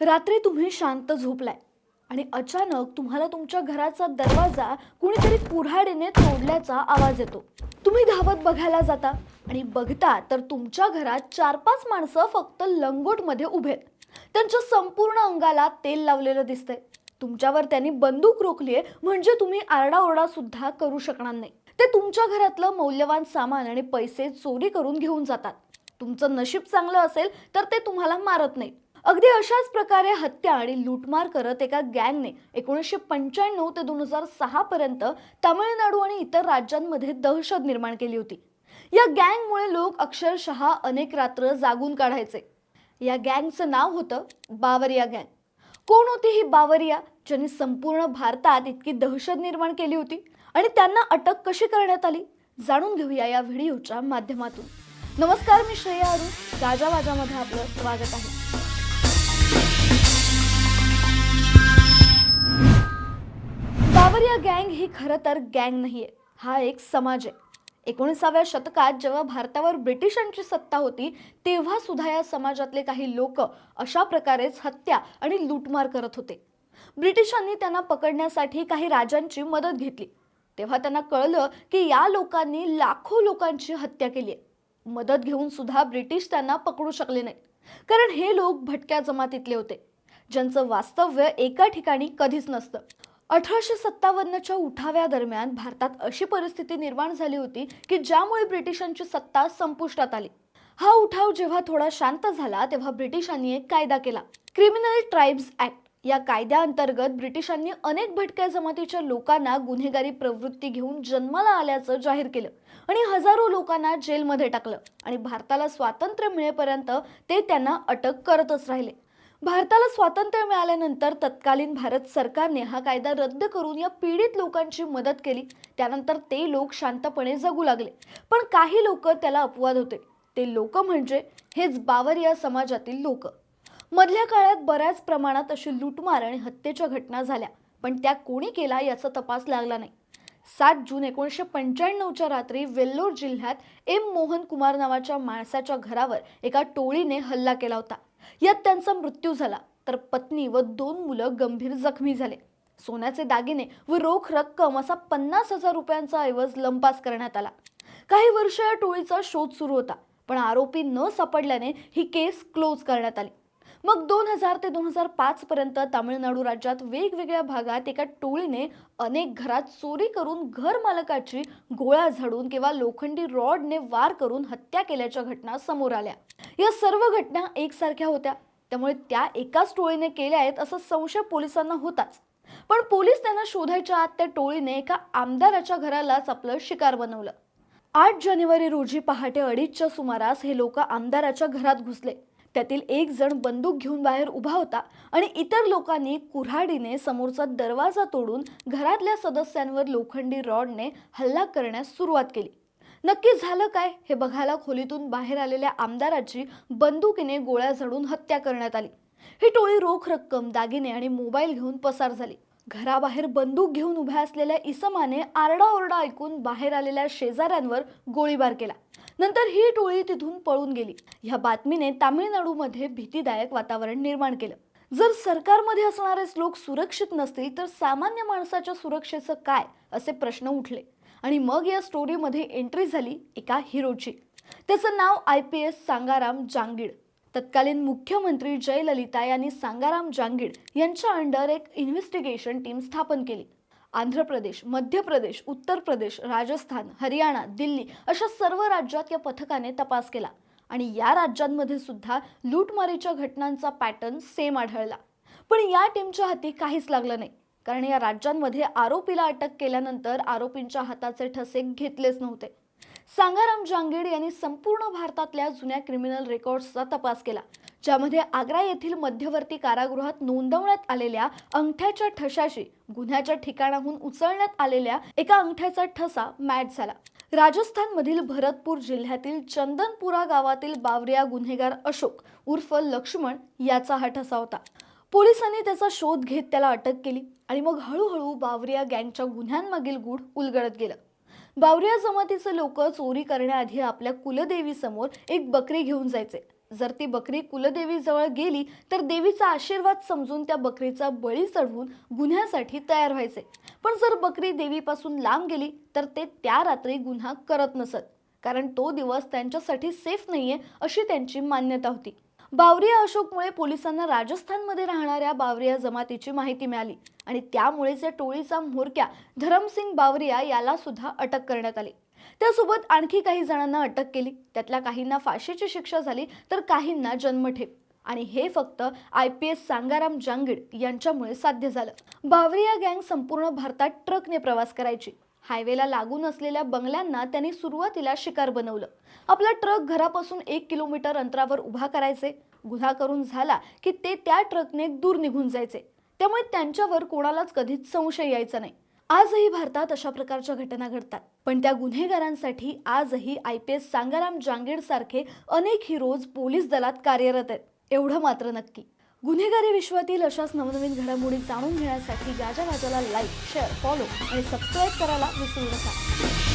रात्री तुम्ही शांत झोपलाय आणि अचानक तुम्हाला तुमच्या घराचा दरवाजा कुणीतरी कुऱ्हाडीने तोडल्याचा आवाज येतो. तुम्ही धावत बघायला जाता आणि बघता तर तुमच्या घरात चार पाच माणसं फक्त लंगोटमध्ये उभे आहेत. त्यांच्या संपूर्ण अंगाला तेल लावलेलं दिसतंय. तुमच्यावर त्यांनी बंदूक रोखलीये म्हणजे तुम्ही आरडाओरडा सुद्धा करू शकणार नाही. ते तुमच्या घरातलं मौल्यवान सामान आणि पैसे चोरी करून घेऊन जातात. तुमचं नशीब चांगलं असेल तर ते तुम्हाला मारत नाही अगदी अशाच प्रकारे हत्या आणि लूटमार करत एका गँगने एकोणीसशे पंच्याण्णव ते दोन हजार सहा पर्यंत तामिळनाडू आणि इतर राज्यांमध्ये दहशत निर्माण केली होती. या गँगमुळे लोक अक्षरशः अनेक रात्र जागून काढायचे. या गँगचं नाव होतं बावरिया गँग. कोण होती ही बावरिया? ज्यांनी संपूर्ण भारतात इतकी दहशत निर्माण केली होती आणि त्यांना अटक कशी करण्यात आली? जाणून घेऊया या व्हिडिओच्या माध्यमातून. नमस्कार मी श्रेया अरुण. गाजावाजामध्ये आपलं स्वागत आहे. बावरिया गँग ही खरं तर गँग नाहीये. हा एक समाज आहे. एकोणीसाव्या शतकात जेव्हा भारतावर ब्रिटिशांची सत्ता होती तेव्हा सुद्धा या समाजातले काही लोक अशा प्रकारेच हत्या आणि लूटमार करत होते. ब्रिटिशांनी त्यांना पकडण्यासाठी काही राजांची मदत घेतली. तेव्हा त्यांना कळलं की या लोकांनी लाखो लोकांची हत्या केली आहे. मदत घेऊन सुद्धा ब्रिटिश त्यांना पकडू शकले नाही. कारण हे लोक भटक्या जमातीतले होते ज्यांचं वास्तव्य एका ठिकाणी कधीच नसतं. अठराशे सत्तावन्नच्या उठाव्यादरम्यान भारतात अशी परिस्थिती निर्माण झाली होती की ज्यामुळे ब्रिटिशांची सत्ता संपुष्टात आली. हा उठाव जेव्हा थोडा शांत झाला तेव्हा ब्रिटिशांनी एक कायदा केला. क्रिमिनल ट्राईब्स ऍक्ट या कायद्याअंतर्गत ब्रिटिशांनी अनेक भटक्या जमातीच्या लोकांना गुन्हेगारी प्रवृत्ती घेऊन जन्माला आल्याचं जाहीर केलं आणि हजारो लोकांना जेलमध्ये टाकलं आणि भारताला स्वातंत्र्य मिळेपर्यंत ते त्यांना अटक करतच राहिले. भारताला स्वातंत्र्य मिळाल्यानंतर तत्कालीन भारत सरकारने हा कायदा रद्द करून या पीडित लोकांची मदत केली. त्यानंतर ते लोक शांतपणे जगू लागले. पण काही लोक त्याला अपवाद होते. ते लोक म्हणजे हेच बावरिया समाजातील लोक. मधल्या काळात बऱ्याच प्रमाणात अशी लूटमार आणि हत्येच्या घटना झाल्या. पण त्या कोणी केला याचा तपास लागला नाही. सात जून एकोणीसशे पंच्याण्णवच्या रात्री वेल्लोर जिल्ह्यात एम मोहन कुमार नावाच्या माणसाच्या घरावर एका टोळीने हल्ला केला होता. यात त्यांचा मृत्यू झाला. तर पत्नी व दोन मुलं गंभीर जखमी झाले. सोन्याचे दागिने व रोख रक्कम असा पन्नास हजार रुपयांचा ऐवज लंपास करण्यात आला. काही वर्ष या टोळीचा शोध सुरू होता पण आरोपी न सापडल्याने ही केस क्लोज करण्यात आली. मग दोन हजार ते दोन हजार पाच पर्यंत तामिळनाडू राज्यात वेगवेगळ्या भागात एका टोळीने अनेक घरात चोरी करून घर मालकाची गोळ्या झाडून किंवा लोखंडी रॉडने वार करून हत्या केल्याच्या घटना समोर आल्या. या सर्व घटना एकसारख्या होत्या. त्यामुळे त्या एकाच टोळीने केल्या आहेत असा संशय पोलिसांना होताच. पण पोलीस त्यांना शोधायच्या आत त्या टोळीने एका आमदाराच्या घरालाच आपलं शिकार बनवलं. आठ जानेवारी रोजी पहाटे अडीचच्या सुमारास हे लोक आमदाराच्या घरात घुसले. त्यातील एक जण बंदूक घेऊन बाहेर उभा होता आणि इतर लोकांनी कुऱ्हाडीने समोरचा दरवाजा तोडून घरातल्या सदस्यांवर लोखंडी रॉडने हल्ला करण्यास सुरुवात केली. नक्की झालं काय? हे बघायला खोलीतून बाहेर आलेल्या आमदाराची बंदुकीने गोळ्या झाडून हत्या करण्यात आली. ही टोळी रोख रक्कम दागिने आणि मोबाईल घेऊन पसार झाली. घराबाहेर बंदूक घेऊन उभ्या असलेल्या इसमाने आरडाओरडा ऐकून बाहेर आलेल्या शेजाऱ्यांवर गोळीबार केला. नंतर ही टोळी तिथून पळून गेली. ह्या बातमीने तामिळनाडूमध्ये भीतीदायक वातावरण निर्माण केलं. जर सरकारमध्ये असणारेच लोक सुरक्षित नसतील तर सामान्य माणसाच्या सुरक्षेचं काय असे प्रश्न उठले. आणि मग या स्टोरीमध्ये एंट्री झाली एका हिरोची. त्याचं नाव I P S Sangaram Jangid. तत्कालीन मुख्यमंत्री जयललिता यांनी सांगाराम जांगीड यांच्या अंडर एक इन्व्हेस्टिगेशन टीम स्थापन केली. आंध्र प्रदेश मध्य प्रदेश उत्तर प्रदेश राजस्थान हरियाणा दिल्ली अशा सर्व राज्यात या पथकाने तपास केला आणि या राज्यांमध्ये सुद्धा लूटमारीच्या घटनांचा पॅटर्न सेम आढळला. पण या टीमच्या हाती काहीच लागलं नाही. कारण या राज्यांमध्ये आरोपीला अटक केल्यानंतर आरोपींच्या हाताचे ठसे घेतलेच नव्हते. सांगाराम जांगीड यांनी संपूर्ण भारतातल्या जुन्या क्रिमिनल रेकॉर्ड्सचा तपास केला ज्यामध्ये आग्रा येथील मध्यवर्ती कारागृहात नोंदवण्यात आलेल्या अंगठ्याच्या ठशाशी गुन्ह्याच्या ठिकाणाहून उचलण्यात आलेल्या एका अंगठ्याचा ठसा मॅच झाला. राजस्थानमधील भरतपूर जिल्ह्यातील चंदनपुरा गावातील बावरिया गुन्हेगार अशोक उर्फ लक्ष्मण याचा हा ठसा होता. पोलिसांनी त्याचा शोध घेत त्याला अटक केली आणि मग हळूहळू बावरिया गँगच्या गुन्ह्यांमागील गूढ उलगडत गेलं. बावरिया जमातीचे लोक चोरी करण्याआधी आपल्या कुलदेवीसमोर एक बकरी घेऊन जायचे. जर ती बकरी कुलदेवीजवळ गेली तर देवीचा आशीर्वाद समजून त्या बकरीचा बळी चढवून गुन्ह्यासाठी तयार व्हायचे. पण जर बकरी देवीपासून लांब गेली तर ते त्या रात्री गुन्हा करत नसत कारण तो दिवस त्यांच्यासाठी सेफ नाहीये अशी त्यांची मान्यता होती. बावरिया अशोकमुळे पोलिसांना राजस्थानमध्ये राहणाऱ्या बावरिया जमातीची माहिती मिळाली आणि त्यामुळेच या टोळीचा म्होरक्या धरमसिंग बावरिया याला सुद्धा अटक करण्यात आली. त्यासोबत आणखी काही जणांना अटक केली. त्यातल्या काहींना फाशीची शिक्षा झाली तर काहींना जन्मठेप. आणि हे फक्त I P S Sangaram Jangid यांच्यामुळे साध्य झालं. बावरिया गँग संपूर्ण भारतात ट्रकने प्रवास करायची. हायवेला लागून असलेल्या बंगल्यांना त्यांनी सुरुवातीला शिकार बनवलं. आपला ट्रक घरापासून एक किलोमीटर अंतरावर उभा करायचे. गुन्हा करून झाला की ते त्या ट्रकने दूर निघून जायचे. त्यामुळे त्यांच्यावर कोणालाच कधीच संशय यायचा नाही. आजही भारतात अशा प्रकारच्या घटना घडतात. पण त्या गुन्हेगारांसाठी आजही I P S Sangaram Jangid सारखे अनेक हिरोज पोलीस दलात कार्यरत आहेत. एवढं मात्र नक्की. गुन्हेगारी विश्वातील अशाच नवनवीन घडामोडी जाणून घेण्यासाठी गाजा वाजाला लाईक शेअर फॉलो आणि सबस्क्राईब करायला विसरू नका.